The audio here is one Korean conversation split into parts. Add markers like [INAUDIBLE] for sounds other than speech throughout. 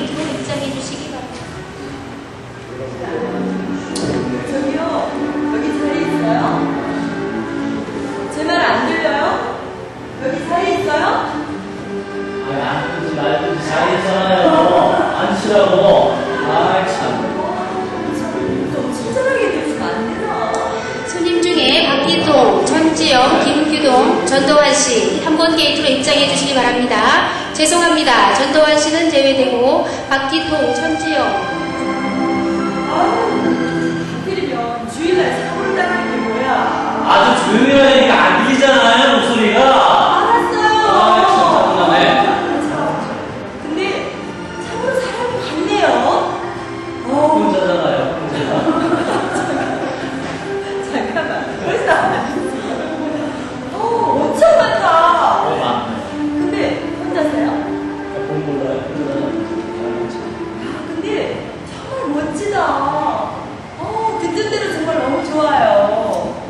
입장해 주시기 바랍니다. 저기요, 여기 자리 있어요? 제 말 안 들려요? 여기 자리 있어요? 아니, 앉지 말든지 자리에 있잖아요. 앉으라고. 아이, 참. 좀 친절하게 대주면 안 되나? 손님 중에 박기동, 전지영, 김규동, 전도환 씨한번 게이트로 입장해 주시기 바랍니다. 죄송합니다. 전도환 씨는 제외되고 박기동, 전지영, 아유, 하필이면 주일날 사고를 당할 게 뭐야? 아주 조용히 하니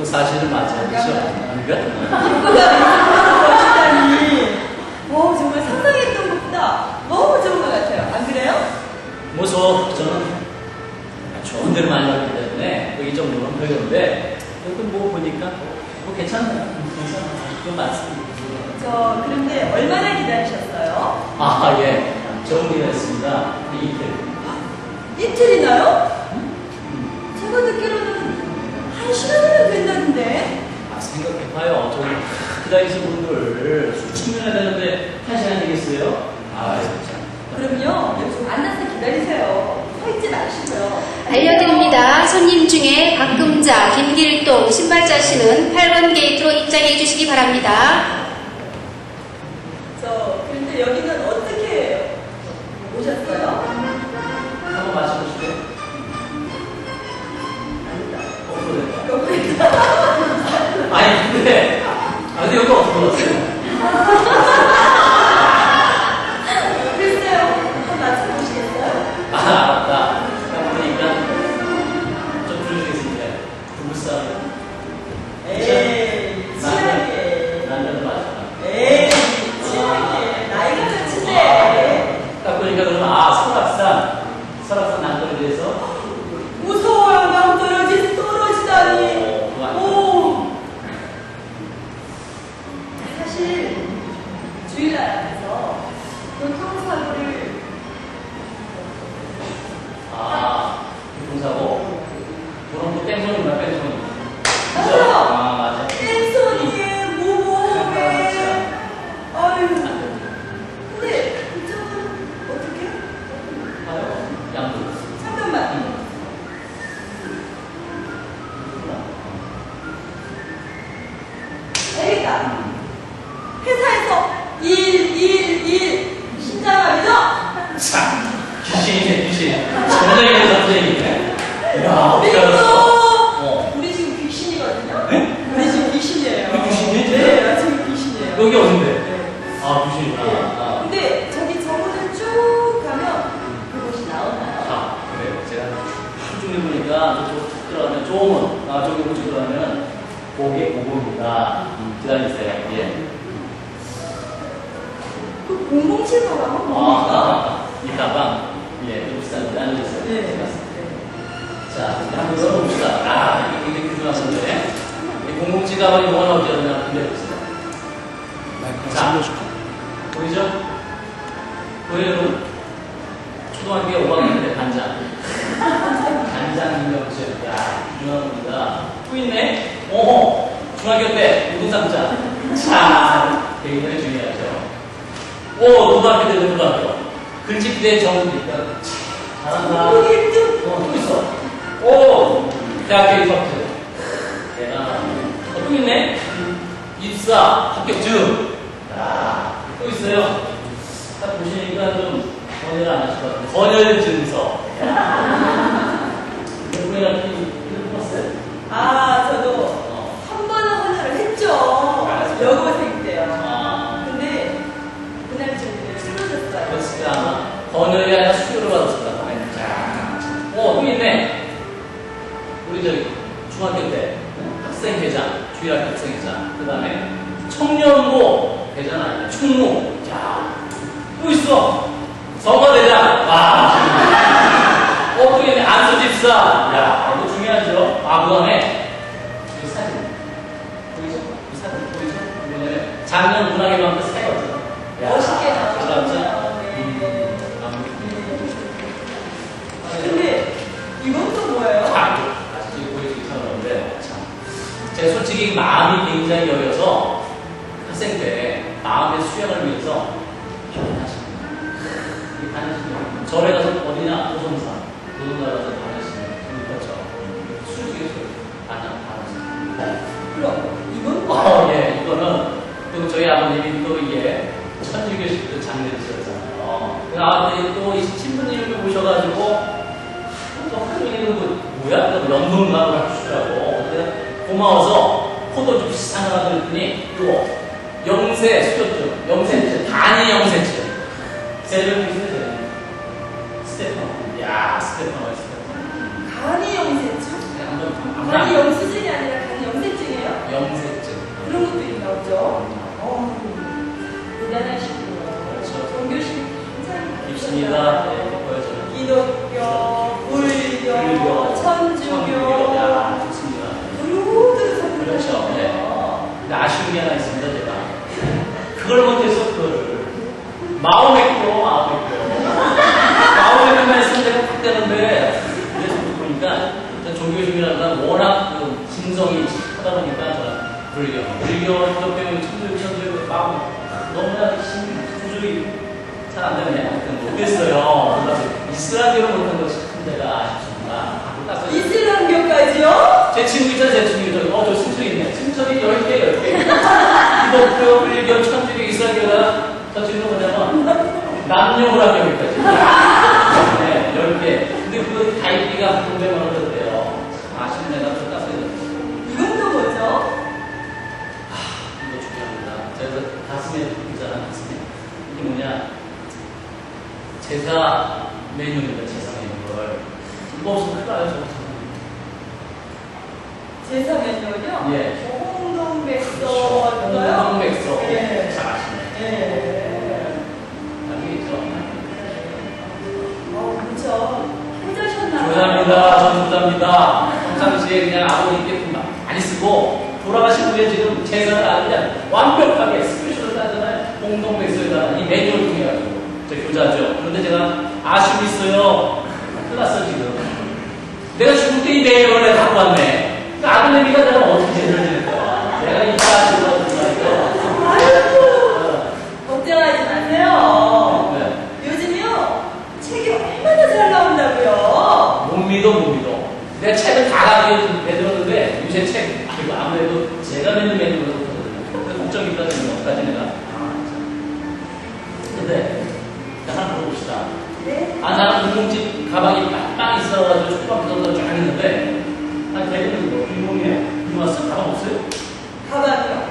그 사실은 맞지 않죠? 아닌가? 어, 정말 상상했던 것보다 너무 좋은 것 같아요. 안 그래요? 뭐, 저, 저는 좋은 데를 많이 갔기 때문에 여기 정도는 배우는데, 여기 뭐 보니까 뭐 괜찮아요. 괜찮아요. 좀 많습니다. 저, 그런데 얼마나 기다리셨어요? 아, 예. 정리가 했습니다. 이틀. 이틀이나요? 제가 듣기로는 한 시간이면 된다는데. 아, 생각해봐요. 저기 기다리신 분들 수천 명이 되는데 한 시간 되겠어요? 아, 참. 그럼요, 여기 좀 앉아서 기다리세요. 서 있지 마시고요. 알려드립니다. 손님 중에 박금자, 김길동, 신발자 씨는 8번 게이트로 입장해 주시기 바랍니다. 여기 어딘데? 네. 아, 귀신이구나. 아, 근데 저기 저문을 쭉 가면 그곳이 나오나요? 아, 그래요. 제가 하루 종일 보니까 저쪽 툭 들어가면 좋은, 아, 저기 우측 들어가면 고개 고고입니다. 기다리세요. 예. 그 007가방 아, 뭡니까? 아, 이 가방. 때 우등상자. 자, 굉장히 중요하죠. 오, 고등학교 때 고등학교. 글짓대 정국이니까. 잘한다. 여기 1등. 어, 또 있어. 오! 대학교 입학증. 대단하다. 어, 또 있네? 입사, 합격증. 야, 또 있어요. 딱 보시니까 좀 번외를 안 하실 것 같은데. 번외 증서. 회장 아니야, 충무. 자, 또 있어. 서거대장. 와, 14. 야, 이거 중요하죠? 아, 그 다음에, 이 사진. 보이죠? 이 사진 보이죠? 왜냐면 작년 문학의 밤도 새거든. 멋있게 나왔죠? 나오셨네요. 네. 근데 이건 또 뭐예요? 자, 아직 보여주기 서는데 참. 제가 솔직히 마음이 굉장히 여려서 학생 때 마음의 수양을 위해서. 이 다녔습니다. 절에 가서 어디냐? 도성사. 도성사 가서 다녔습니다. 그렇죠. 술집에서 반장 받았습니다. 그럼 이건 뭐? 어, 예, 이거는 또 저희 아버님이 또 이게 천주교식 그 장례지셨잖아요. 그 아버님이 또이 신부님을 모셔가지고 또 하루에는 그 뭐야? 또 연금감을 하시더라고. 고마워서 포도 줍시 하나 드렸더니 또 영세 수료증, 영세증, 단위 영세증. 세를 비슷해. 스테판. 야, 스테판, 스테판. 간이 영세증? 간이 한번 영수증이 아니라 간이 영세증이에요? 영세증. 그런 것도 있나 보죠? 이슬람교까지요? 제 친구 있잖아, 제 친구. 저기, 어, 저 친구 있네. 친척이 10개, 10개. 기독교, 불교, 천주교, 저 친구 뭐냐면, 남녀오락교까지. 네, 10개. 근데 그 가입비가 900만 원 들었대요. 아쉽네, 나좀 땄어요. 이건 또 뭐죠? 이거 중요합니다. 제가 가슴에 있잖아, 가슴에. 이게 뭐냐. 제사 메뉴입니다, 제사 메뉴를. 이거 없으면 큰일 나요, 저거. 제사 메뉴요? 예. 홍동백서인가요? 홍동백서. 예. 잘 아시네. 예. 여기 있죠. 어, 그렇죠. 힘드셨나요? 조사입니다. 전 조사입니다. 평상시에 그냥 아버님께 돈 많이 쓰고 돌아가신 후에 지금 제사를 아주 그냥 완벽하게 스페셜을 따잖아요. 공동백서에다가 이 메뉴를 통해 가지고 저 교자죠. 그런데 제가 아쉬움이 있어요. 큰일 났어 지금. 내가 죽을 때이 내가 갖고 왔네. 그 아들내미가 내가 어떻게 제대로 지낼 거야. 내가 이 아쉬움을 가지고 아이고, 걱정하지 마세요. 네. 요즘요, 책이 얼마나 잘 나온다고요? 못 믿어, 못 믿어. 내 책을 다 가지고 내들었는데, 요새 책, 아이고, 아무래도 제가 메뉴가 좋거든요. 그래서 걱정이 있다는 것까지 내가. 근데, 자, 하나 물어봅시다. 네. 아, 나는 운동집 가방이 빵빵 있어가지고 초밥 부서서 쫙 있는데, 아, 대부분 뭐, 빈봉이에요? 이거 왔어? 가방 없어요? 가방이요?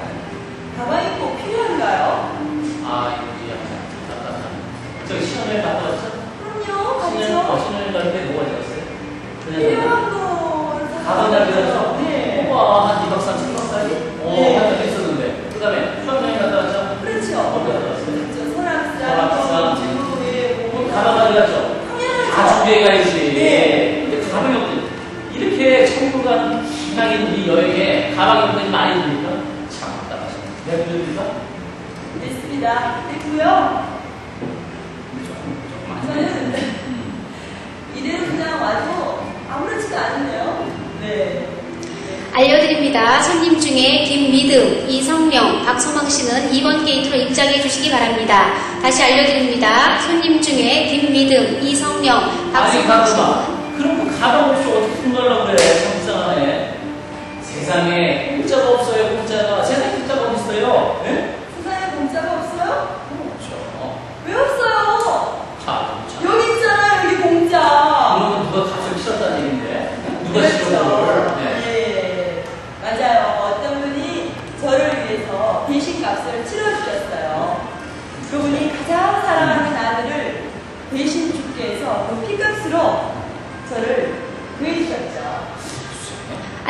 가방이 꼭 필요한가요? 아, 이거 약간 답답하네. 저기 신혼여행 갔다 왔어? 그럼요, 신혼, 어, 갔죠. 신혼여행 갈때 뭐가 되었어요? 그냥 필요한 거. 가방 잘 빌려서? 네. 우와, 한 2박 3, 3박까지? 어, 네. 한달 있었는데. 그 다음에 수학여행 갔다 왔죠? 그렇죠. 어디 갔다 왔어요? 그렇죠. 설악산, 설악산. 제주도에 뭐뭐 가방 가지 갔죠? 다 당연하죠. 준비해 가야지. 네. 근데 그 가방이 없대. 이렇게 천국간 희망인 이 여행에 가방이 많이? 참 믿어드릴까? 됐습니다. 됐고요. 저는 음. 이대로 그냥 와도 아무렇지가 않은데요. 네. 알려드립니다. 손님 중에 김미등, 이성령, 박소망 씨는 2번 게이트로 입장해 주시기 바랍니다. 다시 알려드립니다. 손님 중에 김미등, 이성령, 아니, 박소망 씨는 가끔만. 그럼 그 가방 없이 어떻게 숨가려고 그래?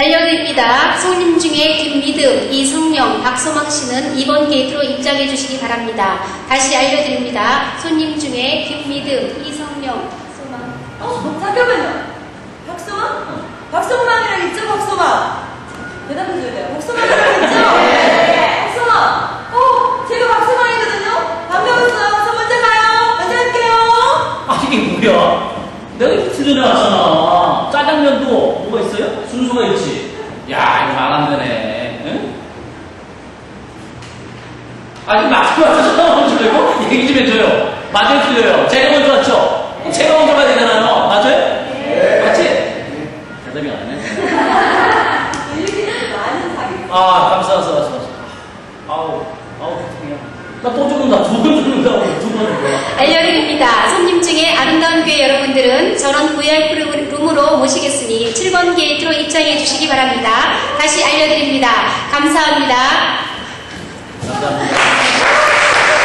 알려드립니다. 손님 중에 김미득, 이성영, 박소망 씨는 이번 게이트로 입장해 주시기 바랍니다. 다시 알려드립니다. 손님 중에 김미득, 이성영, 박소망. 어, 잠깐만요. 박소망? 박소망이랑 있죠, 박소망? 대답해 줘야 돼요. 박소망이랑 있죠? 네. 박소망. 어, 제가 박소망이거든요. 반가웠어요. 저 먼저 가요. 먼저 할게요. 아, 이게 뭐야? 만 전에 왔잖아. 짜장면도 뭐가 있어요? 순서가 있지. 야, 이거 말 안 되네. 응? 아니, 맞아, 맞아. 먼저 되고? 얘기 좀 해줘요. 맞아요, 틀려요? 제가 먼저 왔죠? 그럼 제가 먼저 가야 되잖아요. 맞아요? 네. 맞지? 대답이 안 하네. [LAUGHS] 이렇게. 아, 감사합니다. 감사합니다. 아우, 아우, 고통이야. 나또 죽는다. 두 번 죽는다. 두번 죽는다. 알려드립니다. 손님 중에 아름다운 교회 여러 분들은 전원 VIP 룸으로 모시겠으니 7번 게이트로 입장해 주시기 바랍니다. 다시 알려드립니다. 감사합니다. 감사합니다.